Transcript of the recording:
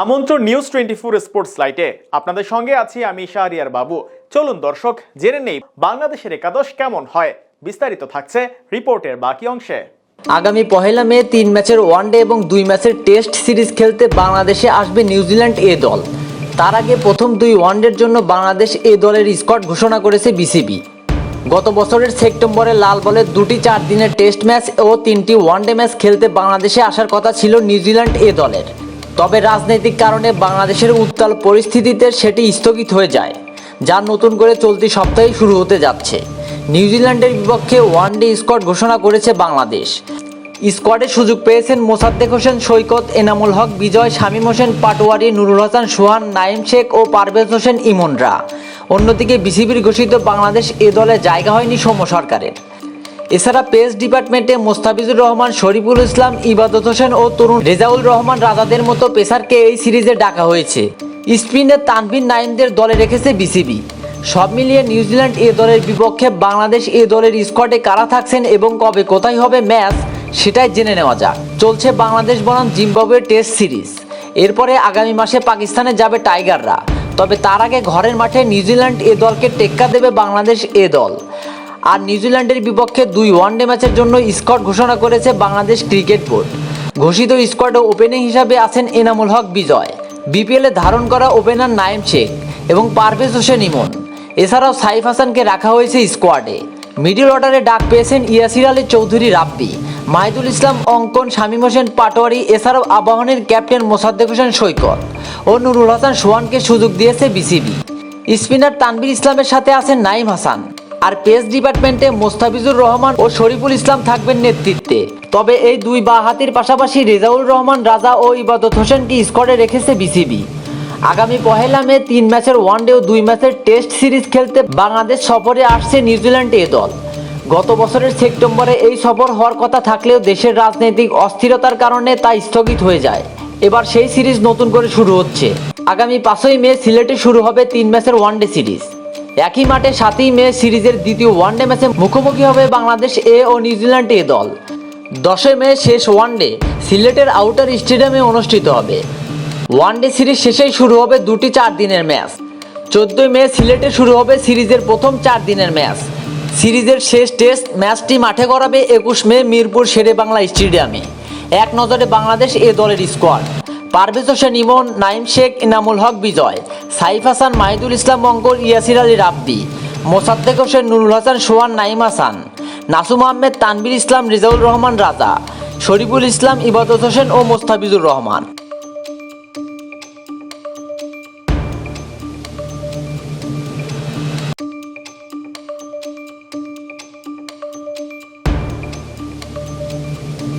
আমন্ত্রণ news twenty four sports লাইটে আপনাদের সঙ্গে আছি আমি শাহরিয়ার বাবু। চলুন দর্শক, জেনে নেই বাংলাদেশের একাদশ কেমন হয়। বিস্তারিত থাকছে রিপোর্টের বাকি অংশে। আগামী পহেলা মে তিন ম্যাচের ওয়ানডে এবং দুই ম্যাচের টেস্ট সিরিজ খেলতে বাংলাদেশে আসবে নিউজিল্যান্ড এ দল। তার আগে প্রথম দুই ওয়ানডের জন্য বাংলাদেশ এ দলের স্কোয়াড ঘোষণা করেছে বিসিবি গত বছরের সেপ্টেম্বরে লাল বলের দুটি চার দিনের টেস্ট ম্যাচ ও তিনটি ওয়ানডে ম্যাচ খেলতে বাংলাদেশে আসার কথা ছিল নিউজিল্যান্ড এ দলের। তবে রাজনৈতিক কারণে বাংলাদেশের উত্তাল পরিস্থিতিতে সেটি স্থগিত হয়ে যায়, যা নতুন করে চলতি সপ্তাহে শুরু হতে যাচ্ছে। নিউজিল্যান্ডের বিপক্ষে ওয়ানডে স্কোয়াড ঘোষণা করেছে বাংলাদেশ। স্কোয়াডে সুযোগ পেয়েছেন মোসাদ্দেক হোসেন, সৈকত, এনামুল হক, বিজয়, শামীম হোসেন, পাটোয়ারি, নুরুল হাসান, সোহান নাইম শেখ ও পারভেজ হোসেন ইমনরা। অন্যদিকে বিসিবির ঘোষিত বাংলাদেশ এ দলে জায়গা হয়নি সৌম্য সরকারের। এছাড়া পেস ডিপার্টমেন্টে মোস্তাফিজুর রহমান, শরীফুল ইসলাম, ইবাদত হোসেন ও তরুণ রেজাউল রহমান রাজাদের মতো পেসারকে এই সিরিজে ডাকা হয়েছে। স্পিনে তানভীর নাইমদের দলে রেখেছে বিসিবি। সব মিলিয়ে নিউজিল্যান্ড এ দলের বিপক্ষে বাংলাদেশ এ দলের স্কোয়াডে কারা থাকছেন এবং কবে কোথায় হবে ম্যাচ, সেটাই জেনে নেওয়া যাক। চলছে বাংলাদেশ বনাম জিম্বাবুয়ে টেস্ট সিরিজ। এরপরে আগামী মাসে পাকিস্তানে যাবে টাইগাররা। তবে তার আগে ঘরের মাঠে নিউজিল্যান্ড এ দলকে টেক্কা দেবে বাংলাদেশ এ দল। আর নিউজিল্যান্ডের বিপক্ষে দুই ওয়ানডে ম্যাচের জন্য স্কোয়াড ঘোষণা করেছে বাংলাদেশ ক্রিকেট বোর্ড। ঘোষিত স্কোয়াডে ওপেনিং হিসাবে আছেন এনামুল হক বিজয়, বিপিএলে ধারণ করা ওপেনার নাইম শেখ এবং পারভেজ হোসেন ইমন। এছাড়াও সাইফ হাসানকে রাখা হয়েছে স্কোয়াডে। মিডিল অর্ডারে ডাক পেয়েছেন ইয়াসির আলী চৌধুরী রাব্বি, মাহিদুল ইসলাম অঙ্কন, শামীম হোসেন পাটোয়ারি, এছাড়াও আবাহনের ক্যাপ্টেন মোসাদ্দেক হোসেন সৈকত ও নুরুল হাসান সোহানকে সুযোগ দিয়েছে বিসিবি। স্পিনার তানবির ইসলামের সাথে আছেন নাইম হাসান। আর পেস ডিপার্টমেন্টে মোস্তাফিজুর রহমান ও শরীফুল ইসলাম থাকবেন নেতৃত্বে। তবে এই দুই বা হাতির পাশাপাশি রেজাউল রহমান, রাজা ও ইবাদত হোসেনকে স্কোয়াডে রেখেছে বিসিবি। আগামী পহেলা মে তিন ম্যাচের ওয়ানডে ও দুই ম্যাচের টেস্ট সিরিজ খেলতে বাংলাদেশ সফরে আসছে নিউজিল্যান্ড এ দল। গত বছরের সেপ্টেম্বরে এই সফর হওয়ার কথা থাকলেও দেশের রাজনৈতিক অস্থিরতার কারণে তা স্থগিত হয়ে যায়। এবার সেই সিরিজ নতুন করে শুরু হচ্ছে। আগামী পাঁচই মে সিলেটে শুরু হবে তিন ম্যাচের ওয়ানডে সিরিজ। একই মাঠে সাতই মে সিরিজের দ্বিতীয় ওয়ানডে ম্যাচে মুখোমুখি হবে বাংলাদেশ, এ ও নিউজিল্যান্ড এ দল। দশই মে শেষ ওয়ানডে সিলেটের আউটার স্টেডিয়ামে অনুষ্ঠিত হবে। ওয়ানডে সিরিজ শেষেই শুরু হবে দুটি চার দিনের ম্যাচ। চোদ্দই মে সিলেটে শুরু হবে সিরিজের প্রথম চার দিনের ম্যাচ। সিরিজের শেষ টেস্ট ম্যাচটি মাঠে করাবে একুশ মে মিরপুর শেরে বাংলা স্টেডিয়ামে। এক নজরে বাংলাদেশ এ দলের স্কোয়াড পারভেজ হোসেন ইমন, নাইম শেখ ইনামুল হক, বিজয়। সাইফ হাসান, মাহিদুল ইসলাম, মঙ্গল, ইয়াসির আলী, রাব্বি। মোসাদ্দেক হোসেন, নুরুল হাসান, সোহান, নাইম হাসান। নাসুম আহমেদ, তানবির ইসলাম রিজাউল রহমান, রাজা। শরীফুল ইসলাম, ইবাদত হোসেন ও মোস্তাফিজুর রহমান।